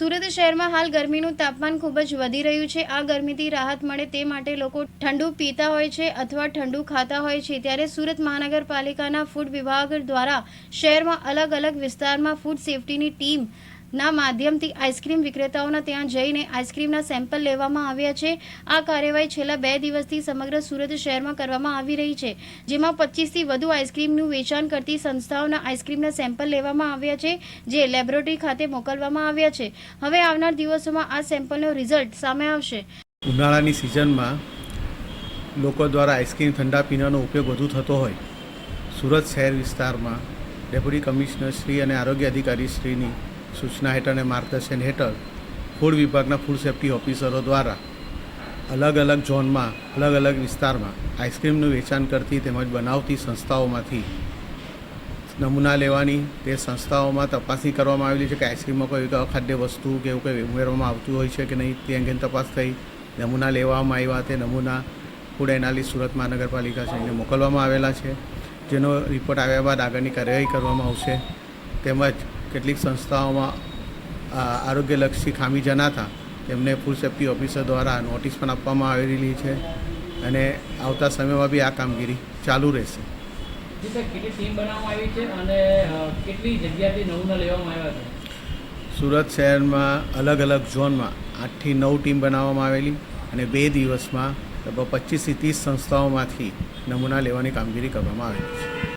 સુરત શહેરમાં હાલ ગરમીનું તાપમાન ખૂબ જ વધી રહ્યું છે. આ ગરમીથી રાહત મળે તે માટે લોકો ઠંડુ પીતા હોય છે અથવા ઠંડુ ખાતા હોય છે. ત્યારે સુરત મહાનગરપાલિકાના ફૂડ વિભાગ દ્વારા શહેરમાં અલગ અલગ વિસ્તારમાં ફૂડ સેફટીની ટીમ ના માધ્યમથી આઈસ્ક્રીમ વિક્રેતાઓના ત્યાં જઈને આઈસ્ક્રીમના સેમ્પલ લેવામાં આવ્યા છે. આ કાર્યવાહી છેલ્લા બે દિવસથી સમગ્ર સુરત શહેરમાં કરવામાં આવી રહી છે, જેમાં પચીસથી વધુ આઈસ્ક્રીમનું વેચાણ કરતી સંસ્થાઓના આઈસ્ક્રીમના સેમ્પલ લેવામાં આવ્યા છે, જે લેબોરેટરી ખાતે મોકલવામાં આવ્યા છે. હવે આવનાર દિવસોમાં આ સેમ્પલનો રિઝલ્ટ સામે આવશે. ઉનાળાની સિઝનમાં લોકો દ્વારા આઈસ્ક્રીમ ઠંડા પીણાનો ઉપયોગ વધુ થતો હોય. સુરત શહેર વિસ્તારમાં ડેપ્યુટી કમિશનર શ્રી અને આરોગ્ય અધિકારી શ્રીની સૂચના હેઠળ અને માર્ગદર્શન હેઠળ ફૂડ વિભાગના ફૂડ સેફ્ટી ઓફિસરો દ્વારા અલગ અલગ ઝોનમાં, અલગ અલગ વિસ્તારમાં આઈસ્ક્રીમનું વેચાણ કરતી તેમજ બનાવતી સંસ્થાઓમાંથી નમૂના લેવાની તે સંસ્થાઓમાં તપાસણી કરવામાં આવેલી છે કે આઈસ્ક્રીમમાં કોઈ અખાદ્ય વસ્તુ કે એવું કંઈ ઉમેરવામાં આવતું હોય છે કે નહીં તે અંગેની તપાસ થઈ નમૂના લેવામાં આવ્યા તે નમૂના ફૂડ એનાલિસ્ટ સુરત મહાનગરપાલિકા છે એને મોકલવામાં આવેલા છે. જેનો રિપોર્ટ આવ્યા બાદ આગળની કાર્યવાહી કરવામાં આવશે. તેમજ કેટલીક સંસ્થાઓમાં આરોગ્યલક્ષી ખામી જણાતા તેમને ફૂડ સેફ્ટી ઓફિસર દ્વારા નોટિસ પણ આપવામાં આવેલી છે અને આવતા સમયમાં બી આ કામગીરી ચાલુ રહેશે. સુરત શહેરમાં અલગ અલગ ઝોનમાં આઠથી નવ ટીમ બનાવવામાં આવેલી અને બે દિવસમાં લગભગ પચીસથી ત્રીસ સંસ્થાઓમાંથી નમૂના લેવાની કામગીરી કરવામાં આવેલી છે.